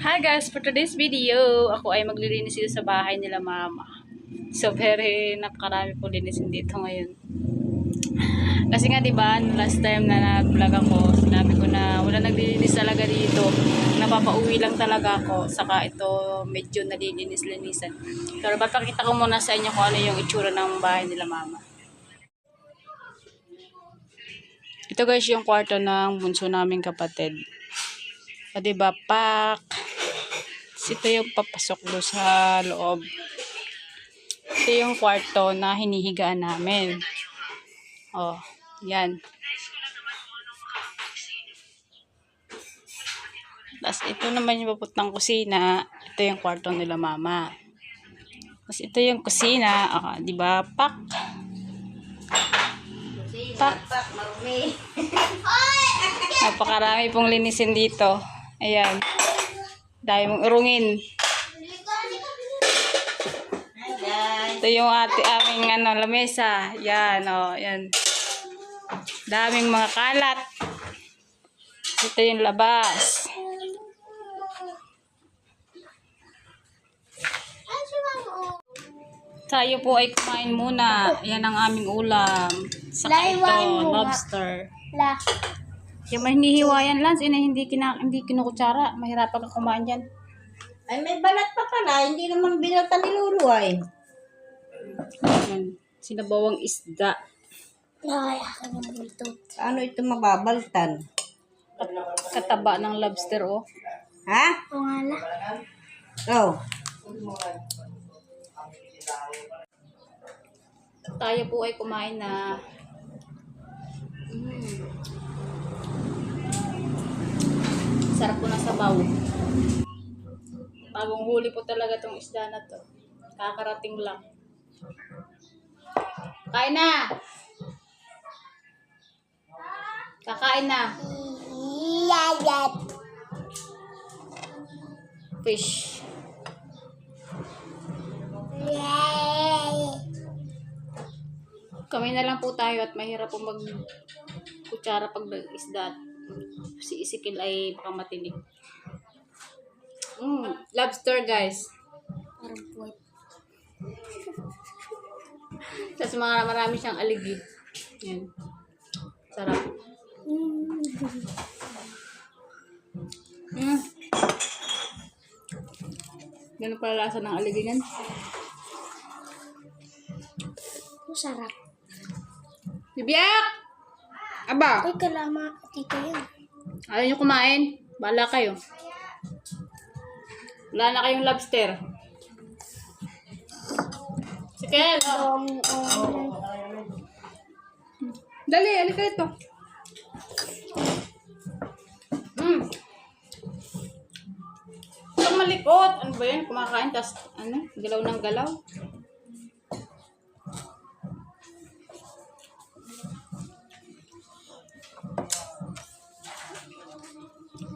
Hi guys, for today's video, ako ay maglilinis dito sa bahay nila mama. So very napakarami po linisin dito ngayon. Kasi nga 'di ba, last time na nag-vlog ako, sinabi ko na wala naglilinis talaga dito. Napapauwi lang talaga ako. Saka ito medyo nalilinis-linisan. Pero papakita ko muna sa inyo kung ano yung itsura ng bahay nila mama. Ito guys yung kwarto ng bunso naming kapatid. O diba, pak. Ito yung papasok doon sa loob. Ito yung kwarto na hinihigaan namin. Oh, yan. Tapos ito naman yung paputang kusina. Ito yung kwarto nila mama. Tapos ito yung kusina. Ah, di ba? Pak. Pak. Napakarami pong linisin dito. Ayan. Dahil mong urungin. Ito yung ate aming ano, lamesa. Yan, oh, yan. Daming mga kalat. Ito yung labas. Tayo po ay kumain muna. Yan ang aming ulam. Saka ito, lobster. La. Yung may hinihiwayan, Lance, ina hindi, kina, hindi kinukutsara. Mahirapan ka kumain yan. Ay, may balat pa pala. Hindi naman binata ni Lulu ay. Yan. Sinabawang isda. Ay, akin ang bultot. Paano ito mababaltan? Kataba ng lobster, oh. Ha? O nga la. Oh. Tayo po ay kumain na. Sarap po ng sabaw. Bagong huli po talaga tong isda na to. Kakarating lang. Kain na! Kakain na. Fish. Kami na lang po tayo at mahirap po mag kutsara pag isda. Si Isikil ay baka matinig. Mm, lobster guys. Parang puwet. Tapos mga marami siyang aligi. Yan. Sarap. Mm. Ganun pala lasa ng aligi yan. Masarap. Bibiyak! Aba! Ay, kalama. Tito yun. Ayaw nyo kumain? Bala kayo. Wala na kayong lobster. Sikel! Um, um, Dali, alika ito. Hmm. Huwag malikot. Ano ba yan? Kumakain, tas ano? Galaw ng galaw.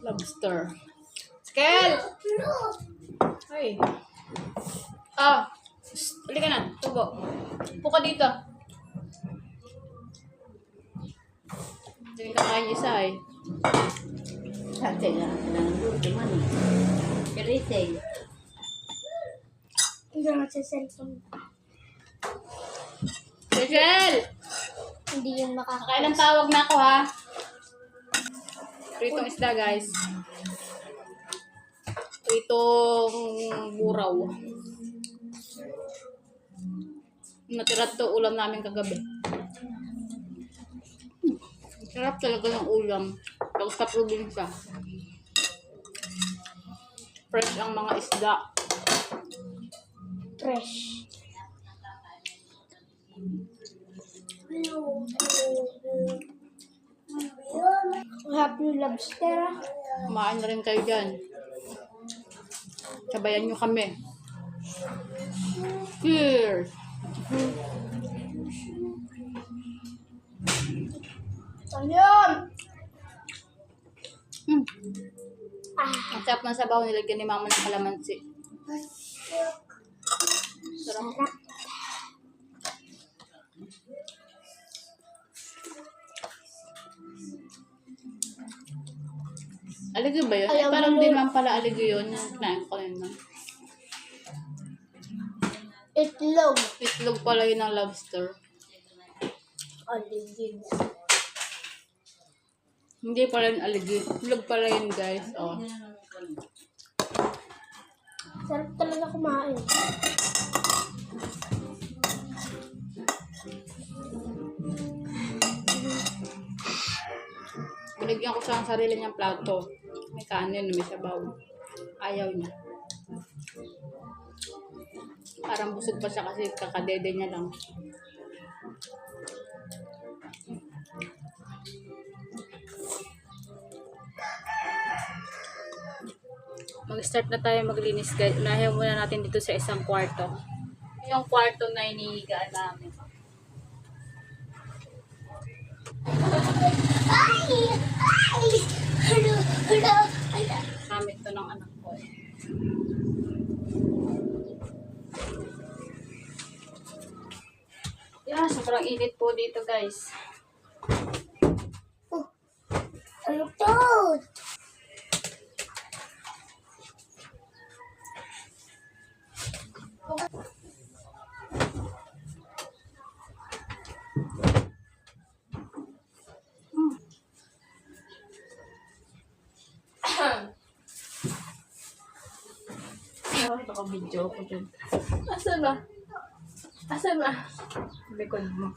Lobster. Skel! Ay. Ah. Shh, Halika na. Tubo. Upo ka dito. Hindi ka kakain isa eh. Sabi nga, nandun man eh. Kirisay. Hindi naman sa cellphone. Rachel! Hindi yun makaka... Kailan tawag na ako ha? Pritong isda guys. Pritong buraw. Natira to ulam namin kagabi. Sarap talaga ng ulam. Pag sa probinsya. Fresh ang mga isda. Fresh. Lobster. ah. Kumain na rin kayo dyan. Sabayan nyo kami. Cheers! Ayun! Mm. Ah, Ang sarap ng sabaw nilagyan ni mama ng kalamansi. Sarap. sarap. Aligo ba yun? Alam parang mo- din man pala aligo yun. Kinain ko yun. Itlog. Itlog pala yun ng lobster. Aligid. Hindi pala yun aligo. Itlog pala yun guys. Oh. Sarap talaga kumain. Binigyan ko siya ng sarili niyang plato. May kanin, may sabaw. Ayaw niya. Parang busog pa siya kasi kakadede niya lang. Mag-start na tayo maglinis guys. Unahin muna natin dito sa isang kwarto. Yung kwarto na inihigaan namin. Ay! Gamit to ng anak ko eh. Yeah, sobrang init po dito guys. video ko dyan. Asa na? Asa na? Likod mo.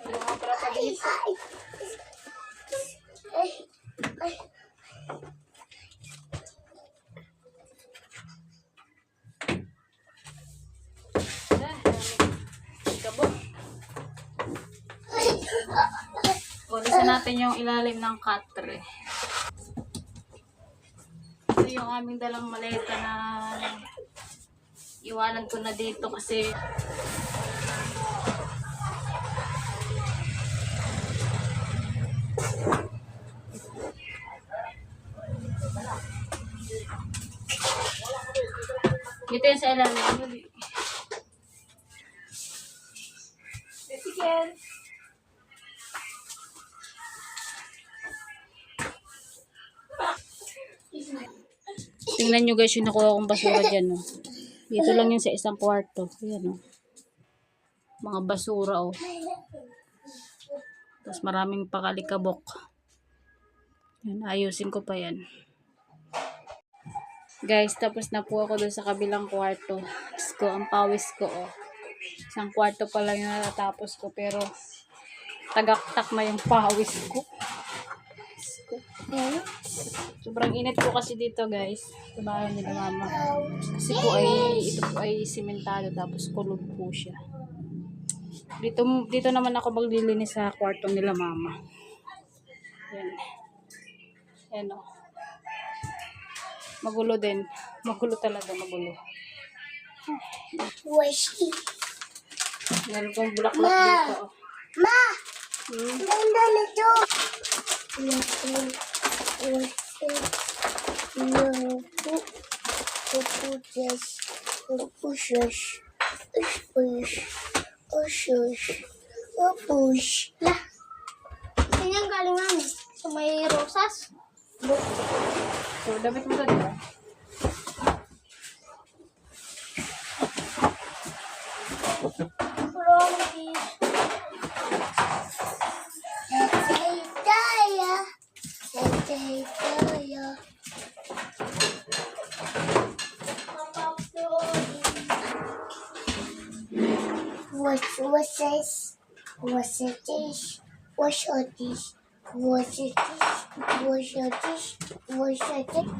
Mga propalis. Ay! Ay! Ay! Pulisan natin yung ilalim ng katre. Ito yung aming dalang maleta na iwanan ko na dito kasi dito yung sa ilalim. Sige. Tingnan nyo guys yung nakuha kong basura dyan. Oh. Dito lang yun sa isang kwarto. Ayan oh. Mga basura oh. Tapos maraming pakalikabok. Yan, ayusin ko pa yan. Guys, tapos na po ako doon sa kabilang kwarto. Diyos ko, ang pawis ko oh. Isang kwarto pa lang yung natatapos ko pero tagaktak na yung pawis ko. Ko. Ano? Sobrang init po kasi dito guys. Sa bahay nila mama. Kasi po ay, ito po ay simentado tapos kulog po siya. Dito, dito naman ako maglilinis sa kwarto nila mama. Yan. Yan o. Magulo din. Magulo talaga, magulo. Washi. Meron kong bulaklak dito. oh. Ma! Hmm. Ganda nito! Lah, ini yang galingan sumay rosas. Bu. Tuh, damit mo tadi ba? Daytoyo. What's what's this? What's your dish? What's your dish? What's your dish? What's your dish? What's your dish?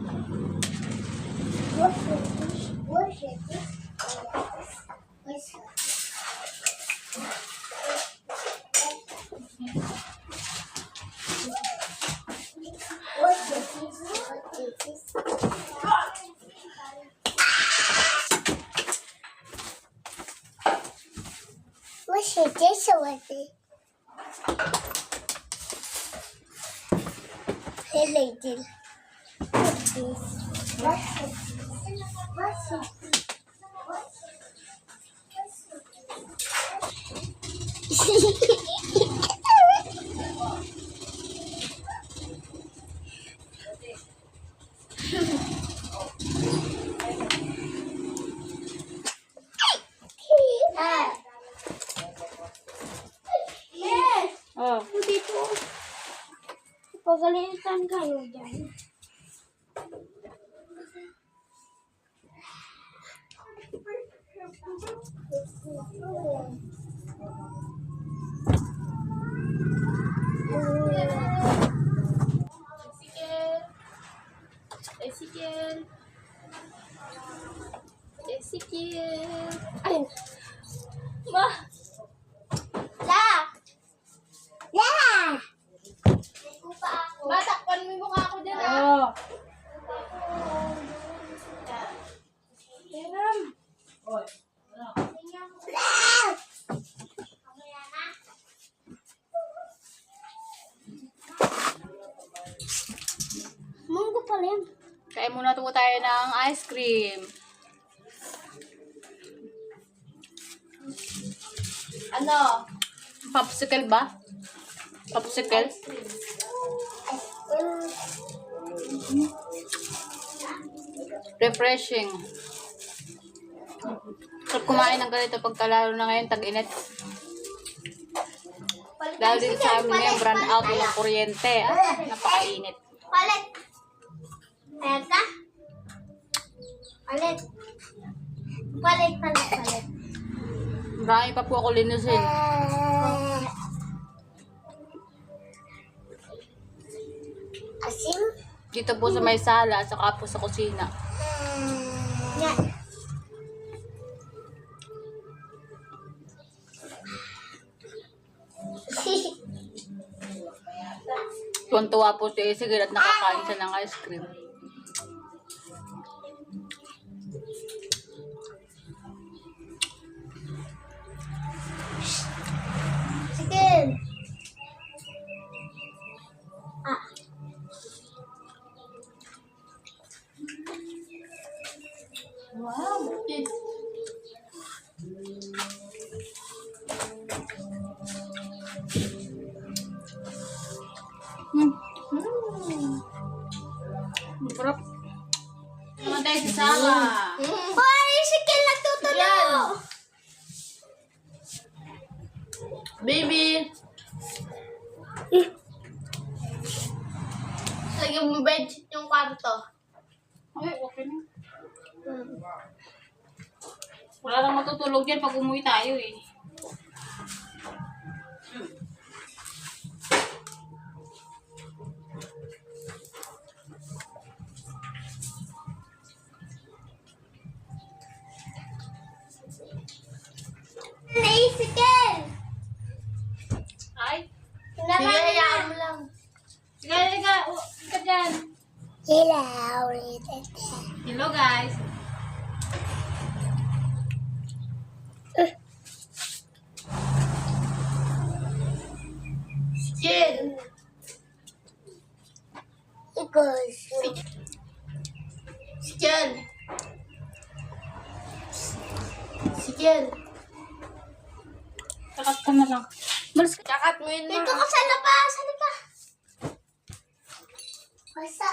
What's your dish? What's your dish? What's your dish? Rosie. Hello, dear. What's this? What's it? Cream. Ano? Popsicle ba? Popsicle? Refreshing. Sarap kumain ng ganito pagkalaro na ngayon, tag-init. Dahil dito sa amin ngayon, brand out, walang kuryente. Ah, napakainit. Palit. Palit, palit, palit. Marami pa po ako linusin. Asim? Dito po sa may sala, saka po sa kusina. Yan. Tuwan-tuwa po si Isigil at nakakain siya ng ice cream. Wow. Hmm. Jen! Kakat ka na lang. Malas ka. Kakat mo yun Dito na. ka sa labas. Halika. Basa.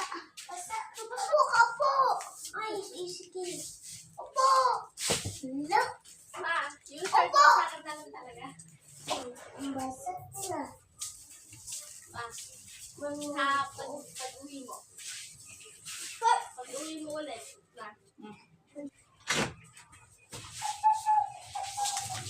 Basa. Basa ka po. Ay, sige. Opo. Hello. Ma, yung mo, mo sakit talaga. Basa na. Ma, ah, pag, pag uwi mo. Pag uwi mo ulit. Ma.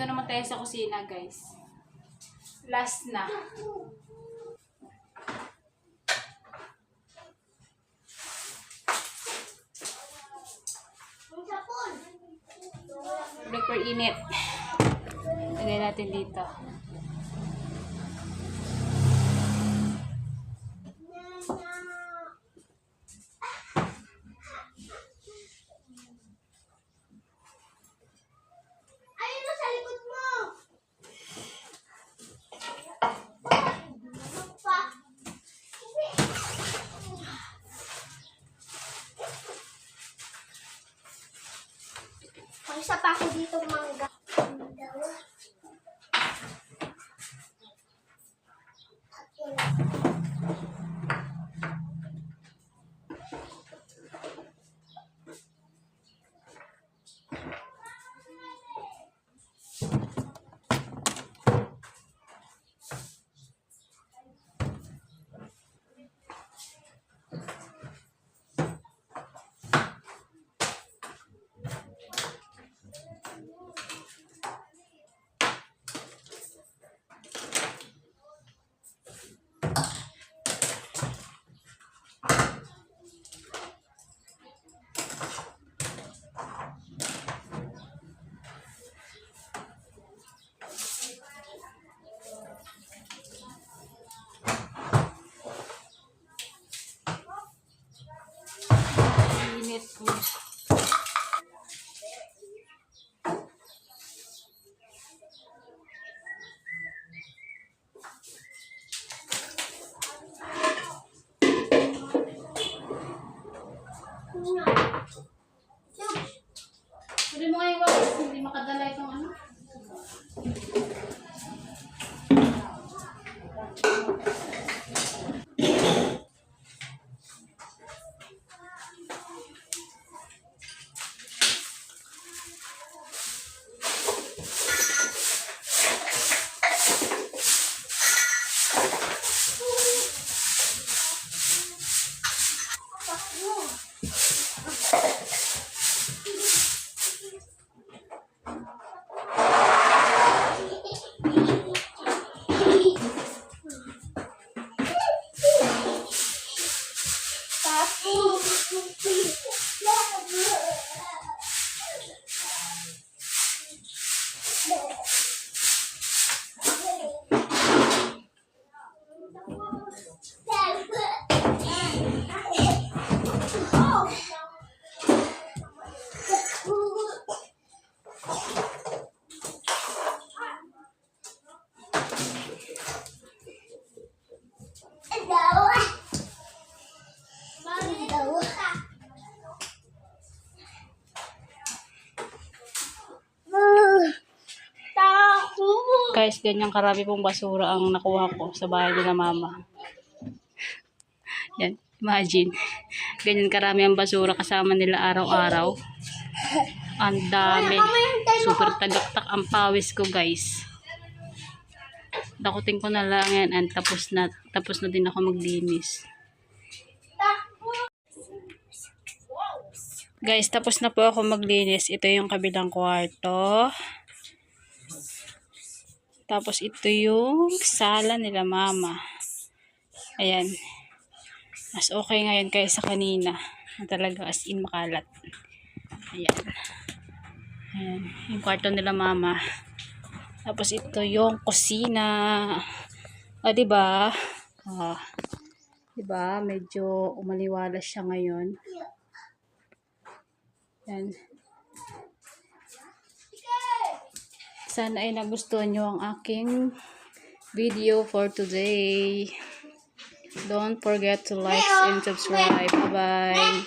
dito naman tayo sa kusina, guys. Last na. Super init. Lagay natin dito. Ayun na sa likod mo. Ano pa? Hindi. May isa pa ako dito mangga. Dalawa. Init po. Pwede mo nga iwalis, hindi makadala itong ano. Guys, ganyan karami pong basura ang nakuha ko sa bahay nila mama. Yan, imagine. Ganyan karami ang basura kasama nila araw-araw. Ang dami. Super tagaktak ang pawis ko, guys. Dakutin ko na lang yan and tapos na, tapos na din ako maglinis. Guys, tapos na po ako maglinis. Ito yung kabilang kwarto. Tapos ito yung sala nila mama. Ayan. Mas okay ngayon kaysa kanina. Na talaga as in makalat. Ayan. Ayan. Yung kwarto nila mama. Tapos ito yung kusina. O, diba? O, diba? Medyo umaliwalas siya ngayon. Ayan. Sana ay nagustuhan nyo ang aking video for today. Don't forget to like and subscribe. Bye-bye.